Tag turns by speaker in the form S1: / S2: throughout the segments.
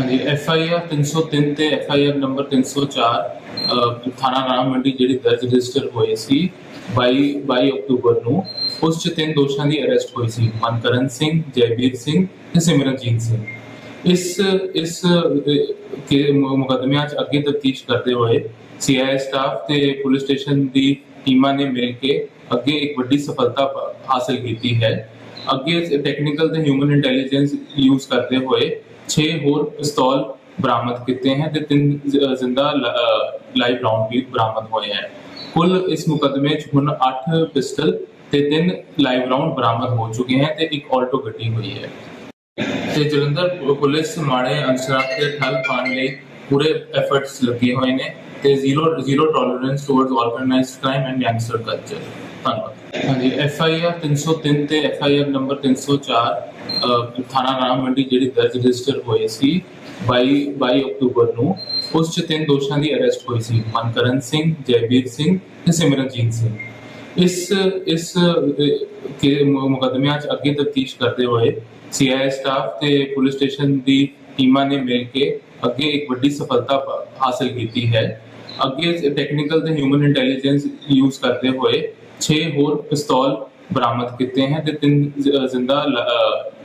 S1: ਹਾਂਜੀ F I R 303 ਤੇ F I R number 304 ਥਾਣਾ ਰਾਮ ਮੰਡੀ ਜਿਹੜੀ ਦਰਜ ਰਜਿਸਟਰ ਹੋਈ ਸੀ 22 22 ਅਕਤੂਬਰ ਨੂੰ, ਉਸ ਚ ਤਿੰਨ ਦੋਸ਼ਾਂ ਦੀ ਅਰੈਸਟ ਹੋਈ ਸੀ, ਮਨਕਰਨ ਸਿੰਘ ਜੈਵੀਰ ਸਿੰਘ ਤੇ ਸਿਮਰਨਜੀਤ ਸਿੰਘ। ਇਸ ਇਸ ਕੇ, ਮੁ- 'ਚ ਅੱਗੇ ਤਫਤੀਸ਼ ਕਰਦੇ ਹੋਏ ਸੀਆਈਏ ਸਟਾਫ ਤੇ ਪੁਲਿਸ ਸਟੇਸ਼ਨ ਦੀ ਟੀਮਾਂ ਨੇ ਮਿਲ ਕੇ ਅੱਗੇ ਇੱਕ ਵੱਡੀ ਸਫਲਤਾ ਹਾਸਲ ਕੀਤੀ ਹੈ। ਅੱਗੇ ਟੈਕਨੀਕਲ ਤੇ ਹਿਊਮਨ ਇੰਟੈਲੀਜੈਂਸ ਯੂਜ਼ ਕਰਦੇ ਹੋਏ 6 ਹੋਰ ਪਿਸਤੌਲ ਬਰਾਮਦ ਕੀਤੇ ਹਨ ਤੇ ਤਿੰਨ ਜ਼- ਜ਼ਿੰਦਾ ਲਾਈਵ ਰਾਉਂਡ ਵੀ ਬਰਾਮਦ ਹੋਏ ਹਨ ਕੁੱਲ ਇਸ ਮੁਕੱਦਮੇ 'ਚ ਹੁਣ 8 ਪਿਸਟਲ ਤੇ ਤਿੰਨ ਲਾਈਵ ਰਾਉਂਡ ਬਰਾਮਦ ਹੋ ਚੁੱਕੇ ਹਨ ਤੇ ਇੱਕ ਆਲਟੋ ਗੱਡੀ ਹੋਈ ਹੈ। ਤੇ ਜਲੰਧਰ ਪੁ- ਪੁਲਿਸ ਮਾੜੇ ਅਨਸਰਾਂ ਤੇ ਠੱਲ ਪਾਉਣ ਲਈ ਪੂਰੇ ਐਫਰਟਸ ਲੱਗੇ ਹੋਏ ਨੇ ਤੇ zero zero tolerance towards organised crime and gangster culture ਧੰਨਵਾਦ। ਹਾਂਜੀ ਐਫ ਆਈ ਆਰ 303 ਤੇ ਐਫ ਆਈ ਆਰ ਨੰਬਰ 304 ਅਹ, ਥਾਣਾ ਰਾਮ ਮੰਡੀ ਜਿਹੜੀ ਦਰਜ ਰਜਿਸਟਰ ਹੋਈ ਸੀ 22 22 ਅਕਤੂਬਰ ਨੂੰ, ਉਸ ਚ ਤਿੰਨ ਦੋਸ਼ਾਂ ਦੀ ਅਰੈਸਟ ਹੋਈ ਸੀ, ਮਨਕਰਨ ਸਿੰਘ ਜੈਵੀਰ ਸਿੰਘ ਤੇ ਸਿਮਰਨਜੀਤ ਸਿੰਘ। ਇਸ ਇਸ ਕੇ ਮੁ- 'ਚ ਅੱਗੇ ਤਫਤੀਸ਼ ਕਰਦੇ ਹੋਏ ਸੀਆਈਏ ਸਟਾਫ ਤੇ ਪੁਲਿਸ ਸਟੇਸ਼ਨ ਦੀ ਟੀਮਾਂ ਨੇ ਮਿਲ ਕੇ ਅੱਗੇ ਇੱਕ ਵੱਡੀ ਸਫਲਤਾ ਹਾਸਲ ਕੀਤੀ ਹੈ। ਅੱਗੇ ਟੈਕਨੀਕਲ ਤੇ ਹਿਊਮਨ ਇੰਟੈਲੀਜੈਂਸ ਯੂਜ਼ ਕਰਦੇ ਹੋਏ 6 ਹੋਰ ਪਿਸਤੌਲ ਬਰਾਮਦ ਕੀਤੇ ਹਨ ਤੇ ਤਿੰਨ ਜ਼ਿੰਦਾ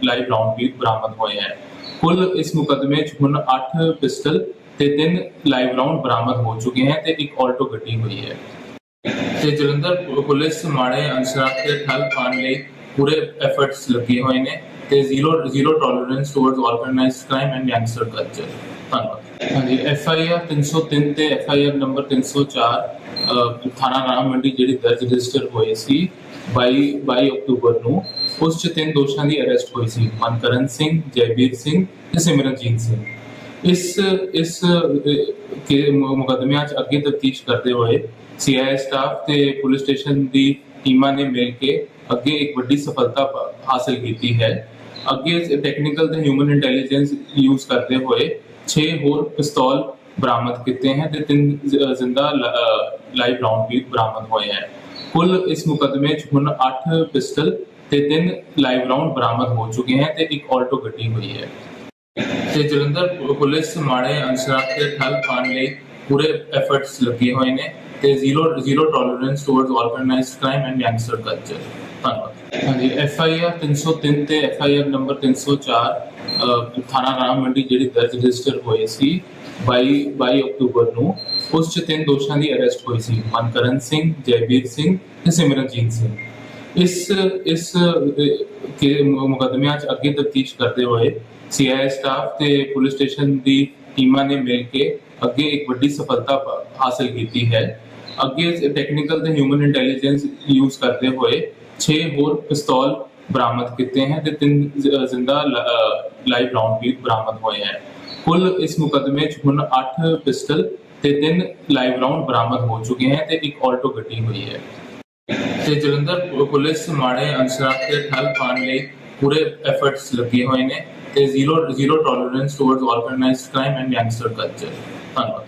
S1: ਲਾਈਵ ਰਾਉਂਡ ਵੀ ਬਰਾਮਦ ਹੋਏ ਹਨ ਕੁੱਲ ਇਸ ਮੁਕੱਦਮੇ 'ਚ ਹੁਣ 8 ਪਿਸਟਲ ਤੇ ਤਿੰਨ ਲਾਈਵ ਰਾਉਂਡ ਬਰਾਮਦ ਹੋ ਚੁੱਕੇ ਹਨ ਤੇ ਇੱਕ ਆਲਟੋ ਗੱਡੀ ਹੋਈ ਹੈ। ਤੇ ਜਲੰਧਰ ਪੁ- ਪੁਲਿਸ ਮਾੜੇ ਅਨਸਰਾਂ ਤੇ ਠੱਲ ਪਾਉਣ ਲਈ ਪੂਰੇ ਐਫਰਟਸ ਲੱਗੇ ਹੋਏ ਨੇ ਤੇ zero zero tolerance towards organised crime and gangster culture ਧੰਨਵਾਦ। ਹਾਂਜੀ ਐਫ ਆਈ ਆਰ 303 ਤੇ ਐਫ ਆਈ ਆਰ ਨੰਬਰ 304 ਅਹ, ਥਾਣਾ ਰਾਮ ਮੰਡੀ ਜਿਹੜੀ ਦਰਜ ਰਜਿਸਟਰ ਹੋਈ ਸੀ 22 22 ਅਕਤੂਬਰ ਨੂੰ, ਉਸ ਚ ਤਿੰਨ ਦੋਸ਼ਾਂ ਦੀ ਅਰੈਸਟ ਹੋਈ ਸੀ, ਮਨਕਰਨ ਸਿੰਘ ਜੈਵੀਰ ਸਿੰਘ ਤੇ ਸਿਮਰਨਜੀਤ ਸਿੰਘ। ਇਸ ਇਸ ਕੇ ਮੁ- 'ਚ ਅੱਗੇ ਤਫਤੀਸ਼ ਕਰਦੇ ਹੋਏ ਸੀਆਈਏ ਸਟਾਫ ਤੇ ਪੁਲਿਸ ਸਟੇਸ਼ਨ ਦੀ ਟੀਮਾਂ ਨੇ ਮਿਲ ਕੇ ਅੱਗੇ ਇੱਕ ਵੱਡੀ ਸਫਲਤਾ ਪ- ਹਾਸਲ ਕੀਤੀ ਹੈ। ਅੱਗੇ ਟੈਕਨੀਕਲ ਤੇ ਹਿਊਮਨ ਇੰਟੈਲੀਜੈਂਸ ਯੂਜ਼ ਕਰਦੇ ਹੋਏ 6 ਹੋਰ ਪਿਸਤੌਲ ਬਰਾਮਦ ਕੀਤੇ ਹਨ ਤੇ ਤਿੰਨ ਜ਼ਿੰਦਾ ਲਾਈਵ ਰਾਉਂਡ ਵੀ ਬਰਾਮਦ ਹੋਏ ਹਨ ਕੁੱਲ ਇਸ ਮੁਕੱਦਮੇ 'ਚ ਹੁਣ 8 ਪਿਸਟਲ ਤੇ ਤਿੰਨ ਲਾਈਵ ਰਾਉਂਡ ਬਰਾਮਦ ਹੋ ਚੁੱਕੇ ਹਨ ਤੇ ਇੱਕ ਆਲਟੋ ਗੱਡੀ ਹੋਈ ਹੈ। ਤੇ ਜਲੰਧਰ ਪੁਲਿਸ ਮਾੜੇ ਅਨਸਰਾਂ ਤੇ ਠੱਲ ਪਾਉਣ ਲਈ ਪੂਰੇ ਐਫਰਟਸ ਲੱਗੇ ਹੋਏ ਨੇ ਤੇ zero zero tolerance towards organised crime and gangster culture ਧੰਨਵਾਦ। ਹਾਂਜੀ ਐਫ ਆਈ ਆਰ 303 ਤੇ ਐਫ ਆਈ ਆਰ ਨੰਬਰ 304 ਥਾਣਾ ਰਾਮ ਮੰਡੀ ਜਿਹੜੀ ਦਰਜ ਰਜਿਸਟਰ ਹੋਈ ਸੀ 22 22 ਅਕਤੂਬਰ ਨੂੰ ਉਸ ਚ ਤਿੰਨ ਦੋਸ਼ਾਂ ਦੀ ਅਰੈਸਟ ਹੋਈ ਸੀ, ਮਨਕਰਨ ਸਿੰਘ ਜੈਵੀਰ ਸਿੰਘ ਤੇ ਸਿਮਰਨਜੀਤ ਸਿੰਘ। ਇਸ ਇਸ ਕੇ ਮੁ- 'ਚ ਅੱਗੇ ਤਫਤੀਸ਼ ਕਰਦੇ ਹੋਏ ਸੀਆਈਏ ਸਟਾਫ ਤੇ ਪੁਲਿਸ ਸਟੇਸ਼ਨ ਦੀ ਟੀਮਾਂ ਨੇ ਮਿਲ ਕੇ ਅੱਗੇ ਇੱਕ ਵੱਡੀ ਸਫਲਤਾ ਪ- ਹਾਸਲ ਕੀਤੀ ਹੈ। ਅੱਗੇ ਟੈਕਨੀਕਲ ਤੇ ਹਿਊਮਨ ਇੰਟੈਲੀਜੈਂਸ ਯੂਜ਼ ਕਰਦੇ ਹੋਏ 6 ਹੋਰ ਪਿਸਤੌਲ ਬਰਾਮਦ ਕੀਤੇ ਹਨ ਤੇ ਤਿੰਨ ਜ਼ਿੰਦਾ ਲਾਈਵ ਰਾਉਂਡ ਵੀ ਬਰਾਮਦ ਹੋਏ ਹਨ ਕੁੱਲ ਇਸ ਮੁਕੱਦਮੇ 'ਚ ਹੁਣ 8 ਪਿਸਟਲ ਤੇ ਤਿੰਨ ਲਾਈਵ ਰਾਉਂਡ ਬਰਾਮਦ ਹੋ ਚੁੱਕੇ ਹਨ ਤੇ ਇੱਕ ਆਲਟੋ ਗੱਡੀ ਹੋਈ ਹੈ। ਤੇ ਜਲੰਧਰ ਪੁਲਿਸ ਮਾੜੇ ਅਨਸਰਾਂ ਤੇ ਠੱਲ ਪਾਉਣ ਲਈ ਪੂਰੇ ਐਫਰਟਸ ਲੱਗੇ ਹੋਏ ਨੇ ਤੇ zero zero tolerance towards organised crime and gangster culture ਧੰਨਵਾਦ।